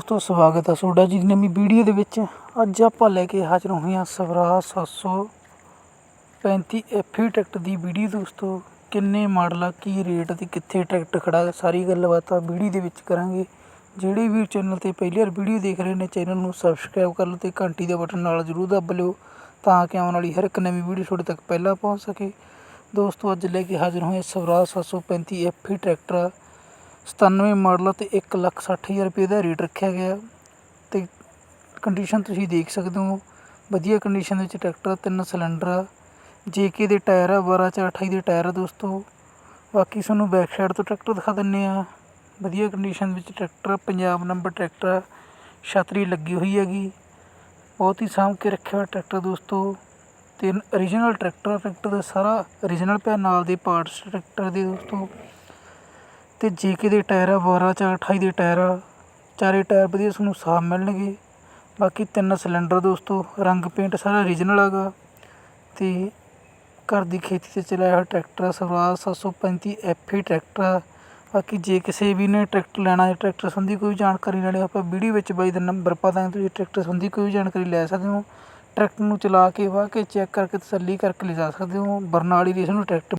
ਦੋਸਤੋ ਸਵਾਗਤ ਹੈ ਤੁਹਾਡਾ ਜੀ ਨਵੀਂ ਵੀਡੀਓ ਦੇ ਵਿੱਚ। ਅੱਜ ਆਪਾਂ ਲੈ ਕੇ ਹਾਜ਼ਰ ਹੋਏ ਹਾਂ ਸਵਰਾਜ 735 ਐਫੀ ਟਰੈਕਟਰ ਦੀ ਵੀਡੀਓ। ਦੋਸਤੋ ਕਿੰਨੇ ਮਾਡਲ ਆ ਕੀ ਰੇਟ ਤੇ ਕਿੱਥੇ ਟਰੈਕਟਰ ਖੜਾ ਹੈ, ਸਾਰੀ ਗੱਲਬਾਤ ਆ ਵੀਡੀਓ ਦੇ ਵਿੱਚ ਕਰਾਂਗੇ। ਜਿਹੜੇ ਵੀ ਚੈਨਲ ਤੇ ਪਹਿਲੀ ਵਾਰ ਵੀਡੀਓ ਦੇਖ ਰਹੇ ਨੇ ਚੈਨਲ ਨੂੰ ਸਬਸਕ੍ਰਾਈਬ ਕਰ ਲਓ ਤੇ ਘੰਟੀ ਦੇ ਬਟਨ ਨਾਲ ਜ਼ਰੂਰ ਦੱਬ ਲਿਓ ਤਾਂ ਕਿ ਆਉਣ ਵਾਲੀ ਹਰ ਇੱਕ ਨਵੀਂ ਵੀਡੀਓ ਤੁਹਾਡੇ ਤੱਕ ਪਹਿਲਾਂ ਪਹੁੰਚ ਸਕੇ। ਦੋਸਤੋ ਅੱਜ ਲੈ ਕੇ ਹਾਜ਼ਰ ਹੋਏ ਹਾਂ ਸਵਰਾਜ 735 ਐਫੀ ਟਰੈਕਟਰ 97 ਮਾਡਲ ਤੇ ਇੱਕ ਲੱਖ ਸੱਠ ਹਜ਼ਾਰ ਰੁਪਏ ਦਾ ਰੇਟ ਰੱਖਿਆ ਗਿਆ ਅਤੇ ਕੰਡੀਸ਼ਨ ਤੁਸੀਂ ਦੇਖ ਸਕਦੇ ਹੋ ਵਧੀਆ ਕੰਡੀਸ਼ਨ ਵਿੱਚ ਟਰੈਕਟਰ ਤਿੰਨ ਸਿਲੰਡਰ ਆ। ਜੇ ਕੇ ਦੇ ਟਾਇਰ ਆ 12 ਚ 28 ਦੇ ਟਾਇਰ ਆ ਦੋਸਤੋ। ਬਾਕੀ ਤੁਹਾਨੂੰ ਬੈਕ ਸਾਈਡ ਤੋਂ ਟਰੈਕਟਰ ਦਿਖਾ ਦਿੰਦੇ ਆ। ਵਧੀਆ ਕੰਡੀਸ਼ਨ ਵਿੱਚ ਟਰੈਕਟਰ ਪੰਜਾਬ ਨੰਬਰ ਟਰੈਕਟਰ ਆ, ਛਤਰੀ ਲੱਗੀ ਹੋਈ ਹੈਗੀ। ਬਹੁਤ ਹੀ ਸਾਂਭ ਕੇ ਰੱਖਿਆ ਹੋਇਆ ਟਰੈਕਟਰ ਦੋਸਤੋ। ਤੇ origignal ਟਰੈਕਟਰ ਆ, ਟਰੈਕਟਰ ਦਾ ਸਾਰਾ origignal ਪਿਆ ਨਾਲ ਦੇ ਪਾਰਟਸ ਟਰੈਕਟਰ ਦੇ ਦੋਸਤੋ। ਤੇ ਜੇਕੇ ਦੇ ਟਾਇਰ ਆ 12 ਚ 28 ਦੇ ਟਾਇਰ ਆ ਚਾਰੇ ਟਾਇਰ ਵਧੀਆ ਤੁਹਾਨੂੰ ਸਾਫ਼ ਮਿਲਣਗੇ। ਬਾਕੀ ਤਿੰਨ ਸਿਲੰਡਰ ਦੋਸਤੋ ਰੰਗ ਪੇਂਟ ਸਾਰਾ ਰੀਜਨਲ ਹੈਗਾ। ਅਤੇ ਘਰ ਦੀ ਖੇਤੀ ਤੇ ਚਲਾਇਆ ਹੋਇਆ ਟਰੈਕਟਰ ਆ, ਸਵਰਾਜ 735 ਐਫੀ ਟਰੈਕਟਰ ਆ। ਬਾਕੀ ਜੇ ਕਿਸੇ ਵੀ ਨੇ ਟਰੈਕਟਰ ਲੈਣਾ ਹੈ ਟਰੈਕਟਰ ਸੰਬੰਧੀ ਕੋਈ ਜਾਣਕਾਰੀ ਲੈਣੀ ਹੋਵੇ, ਆਪਾਂ ਵੀਡੀਓ ਵਿੱਚ ਬਾਈ ਦਾ ਨੰਬਰ ਪਾ ਦਾਂਗੇ ਤੁਸੀਂ ਟਰੈਕਟਰ ਸੰਬੰਧੀ ਕੋਈ ਵੀ ਜਾਣਕਾਰੀ ਲੈ ਸਕਦੇ ਹੋ। ਟਰੈਕਟਰ ਨੂੰ ਚਲਾ ਕੇ ਵਾਹ ਕੇ ਚੈੱਕ ਕਰਕੇ ਤਸੱਲੀ ਕਰਕੇ ਲਿਜਾ ਸਕਦੇ ਹੋ। ਬਰਨਾਲੀ ਰੇਸ ਨੂੰ ਟਰੈਕਟਰ